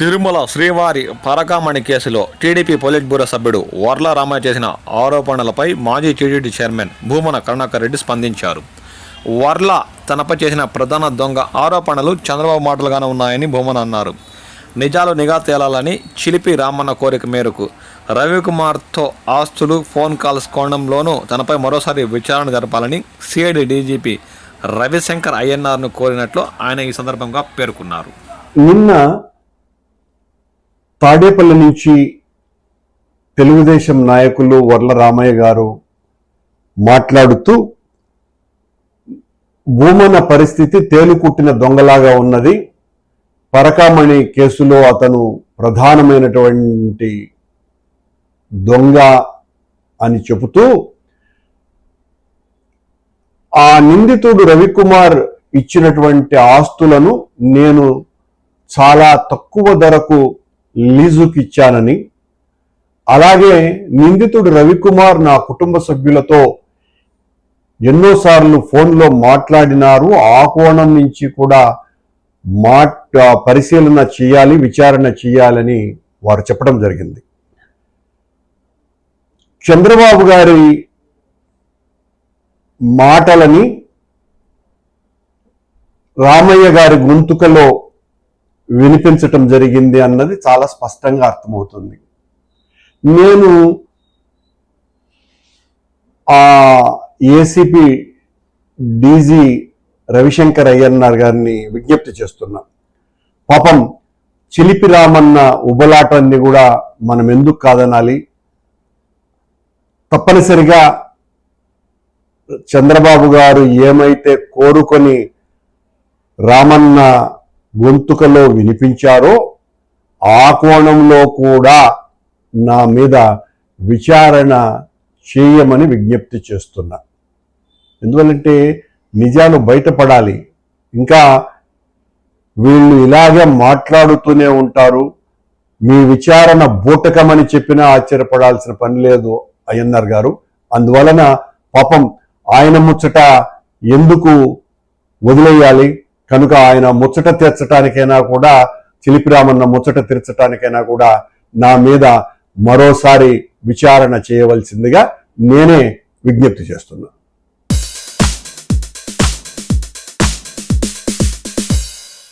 తిరుమల శ్రీవారి పరకామణి కేసులో TDP polit bureau సభ్యుడు వర్ల రామయ్య చేసిన ఆరోపణలపై మాజీ టీడీపీ చైర్మన్ భూమన కరుణాకర్ రెడ్డి స్పందించారు. వర్ల తనపై చేసిన ప్రధాన దొంగ ఆరోపణలు చంద్రబాబు మాటలుగానే ఉన్నాయని భూమన అన్నారు. నిజాలు నిఘా తేలాలని చిలిపి రామన్న కోరిక మేరకు రవికుమార్తో ఆస్తులు ఫోన్ కాల్స్ కోణంలోనూ తనపై మరోసారి విచారణ జరపాలని సిఐడి డీజీపీ రవిశంకర్ ఐఎన్ఆర్ను కోరినట్లు ఆయన ఈ సందర్భంగా పేర్కొన్నారు. నిన్న తాడేపల్లి నుంచి తెలుగుదేశం నాయకులు వర్ల రామయ్య గారు మాట్లాడుతూ భూమన పరిస్థితి తేలుకుట్టిన దొంగలాగా ఉన్నది. పరకామణి కేసులో అతను ప్రధానమైనటువంటి దొంగ అని చెబుతూ ఆ నిందితుడు రవికుమార్ ఇచ్చినటువంటి ఆస్తులను నేను చాలా తక్కువ ధరకు లీజుకి ఇచ్చానని అలాగే నిందితుడు రవికుమార్ నా కుటుంబ సభ్యులతో ఎన్నోసార్లు ఫోన్లో మాట్లాడినారు. ఆ కోణం నుంచి కూడా మా పరిశీలన చేయాలి విచారణ చేయాలని వారు చెప్పడం జరిగింది. చంద్రబాబు గారి మాటలని రామయ్య గారి గొంతుకలో వినిపించటం జరిగింది అన్నది చాలా స్పష్టంగా అర్థమవుతుంది. నేను ఆ ఏసీపీ డీజీ రవిశంకర్ అయ్యన్నార్ గారిని విజ్ఞప్తి చేస్తున్నా. పాపం చిలిపి రామన్న ఉబలాటాన్ని కూడా మనం ఎందుకు కాదనాలి? తప్పనిసరిగా చంద్రబాబు గారు ఏమైతే కోరుకొని రామన్న గొంతుకలో వినిపించారో ఆ కోణంలో కూడా నా మీద విచారణ చేయమని విజ్ఞప్తి చేస్తున్నా. ఎందువల్లంటే నిజాలు బయటపడాలి. ఇంకా వీళ్ళు ఇలాగే మాట్లాడుతూనే ఉంటారు. మీ విచారణ బూటకమని చెప్పినా ఆశ్చర్యపడాల్సిన పని లేదు అయ్యన్నారు గారు. అందువలన పాపం ఆయన ముచ్చట ఎందుకు వదిలేయాలి? కనుక ఆయన ముచ్చట తీర్చడానికైనా కూడా చిలిపిరామన్న ముచ్చట తీర్చడానికైనా కూడా నా మీద మరోసారి విచారణ చేయవలసిందిగా నేనే విజ్ఞప్తి చేస్తున్నాను